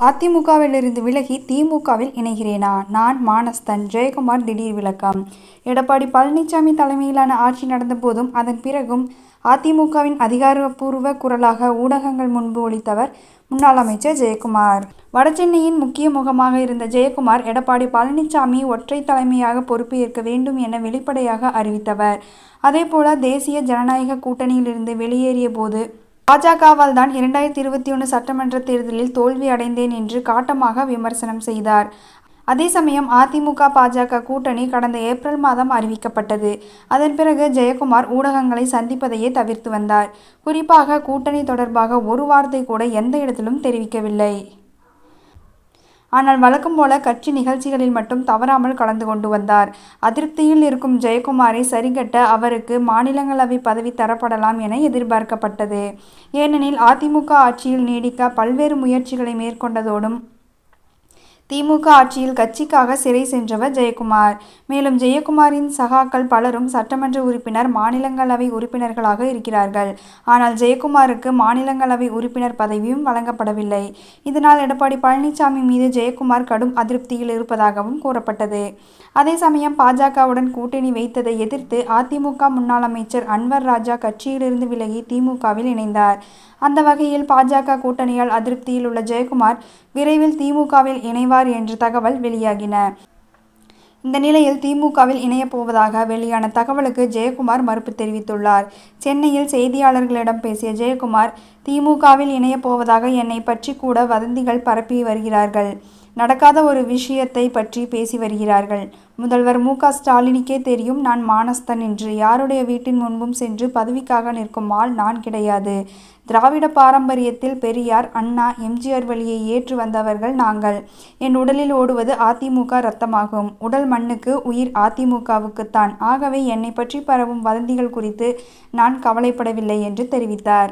அதிமுகவிலிருந்து விலகி திமுகவில் இணைகிறேனா? நான் மானஸ்தன் ஜெயக்குமார் திடீர் விளக்கம் எடப்பாடி பழனிசாமி தலைமையிலான ஆட்சி நடந்தபோதும், அதன் பிறகும் அதிமுகவின் அதிகாரப்பூர்வ குரலாக ஊடகங்கள் முன்பு ஒழித்தவர் முன்னாள் அமைச்சர் ஜெயக்குமார். வடசென்னையின் முக்கிய முகமாக இருந்த ஜெயக்குமார், எடப்பாடி பழனிசாமி ஒற்றை தலைமையாக பொறுப்பு ஏற்க வேண்டும் என வெளிப்படையாக அறிவித்தவர். அதேபோல, தேசிய ஜனநாயக கூட்டணியிலிருந்து வெளியேறிய போது, பாஜகவால் தான் தான் இரண்டாயிரத்து இருபத்தொன்று சட்டமன்ற தேர்தலில் தோல்வி அடைந்தேன் என்று காட்டமாக விமர்சனம் செய்தார். அதே சமயம், அதிமுக பாஜக கூட்டணி கடந்த ஏப்ரல் மாதம் அறிவிக்கப்பட்டது. அதன் பிறகு ஜெயக்குமார் ஊடகங்களை சந்திப்பதையே தவிர்த்து வந்தார். குறிப்பாக கூட்டணி தொடர்பாக ஒரு வார்த்தை கூட எந்த இடத்திலும் தெரிவிக்கவில்லை. ஆனால், வழக்கம் போல கட்சி நிகழ்ச்சிகளில் மட்டும் தவறாமல் கலந்து கொண்டு வந்தார். அதிருப்தியில் இருக்கும் ஜெயக்குமாரை சரிகட்ட அவருக்கு மாநிலங்களவை பதவி தரப்படலாம் என எதிர்பார்க்கப்பட்டது. ஏனெனில், அதிமுக ஆட்சியில் நீடிக்க பல்வேறு முயற்சிகளை மேற்கொண்டதோடும் திமுக ஆட்சியில் கட்சிக்காக சிறை சென்றவர் ஜெயக்குமார். மேலும், ஜெயக்குமாரின் சகாக்கள் பலரும் சட்டமன்ற உறுப்பினர், மாநிலங்களவை உறுப்பினர்களாக இருக்கிறார்கள். ஆனால், ஜெயக்குமாருக்கு மாநிலங்களவை உறுப்பினர் பதவியும் வழங்கப்படவில்லை. இதனால், எடப்பாடி பழனிசாமி மீது ஜெயக்குமார் கடும் அதிருப்தியில் இருப்பதாகவும் கூறப்பட்டது. அதே சமயம், பாஜகவுடன் கூட்டணி வைத்ததை எதிர்த்து அதிமுக முன்னாள் அமைச்சர் அன்வர் ராஜா கட்சியிலிருந்து விலகி தி.மு.க.,வில் இணைந்தார். அந்த வகையில், பாஜக கூட்டணியால் அதிருப்தியில் உள்ள ஜெயக்குமார், விரைவில் திமுகவில் இணைவார் இணைவார் என்ற தகவல் வெளியாகின. இந்த நிலையில், திமுகவில் இணையப் போவதாக வெளியான தகவலுக்கு ஜெயக்குமார் மறுப்பு தெரிவித்துள்ளார். சென்னையில் செய்தியாளர்களிடம் பேசிய ஜெயக்குமார், திமுகவில் இணையப் போவதாக என்னை பற்றி கூட வதந்திகள் பரப்பி வருகிறார்கள். நடக்காத ஒரு விஷயத்தை பற்றி பேசி வருகிறார்கள். முதல்வர் மு. க. ஸ்டாலினுக்கே தெரியும் நான் மானஸ்தன் என்று. யாருடைய வீட்டின் முன்பும் சென்று பதவிக்காக நிற்கும் ஆள் நான் கிடையாது. திராவிட பாரம்பரியத்தில் பெரியார், அண்ணா, எம்ஜிஆர் வழியை ஏற்று வந்தவர்கள் நாங்கள். என் உடலில் ஓடுவது அதிமுக ரத்தமாகும். உடல் மண்ணுக்கு, உயிர் அதிமுகவுக்குத்தான் ஆகவே, என்னை பற்றி பரவும் வதந்திகள் குறித்து நான் கவலைப்படவில்லை என்று தெரிவித்தார்.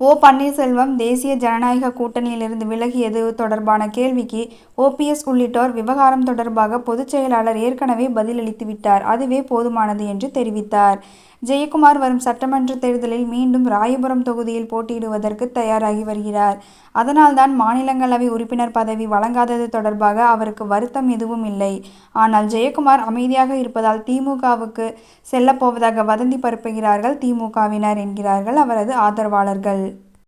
ஓ. பன்னீர்செல்வம் தேசிய ஜனநாயக கூட்டணியிலிருந்து விலகியது தொடர்பான கேள்விக்கு, ஓபிஎஸ் உள்ளிட்டோர் விவகாரம் தொடர்பாக பொதுச் செயலாளர் ஏற்கனவே பதிலளித்துவிட்டார் அதுவே போதுமானது என்று தெரிவித்தார். ஜெயக்குமார் வரும் சட்டமன்ற தேர்தலில் மீண்டும் ராயபுரம் தொகுதியில் போட்டியிடுவதற்கு தயாராகி வருகிறார். அதனால் தான் மாநிலங்களவை உறுப்பினர் பதவி வழங்காதது தொடர்பாக அவருக்கு வருத்தம் எதுவும் இல்லை. ஆனால், ஜெயக்குமார் அமைதியாக இருப்பதால் திமுகவுக்கு செல்லப்போவதாக வதந்தி பரப்புகிறார்கள் திமுகவினர் என்கிறார்கள் அவரது ஆதரவாளர்கள்.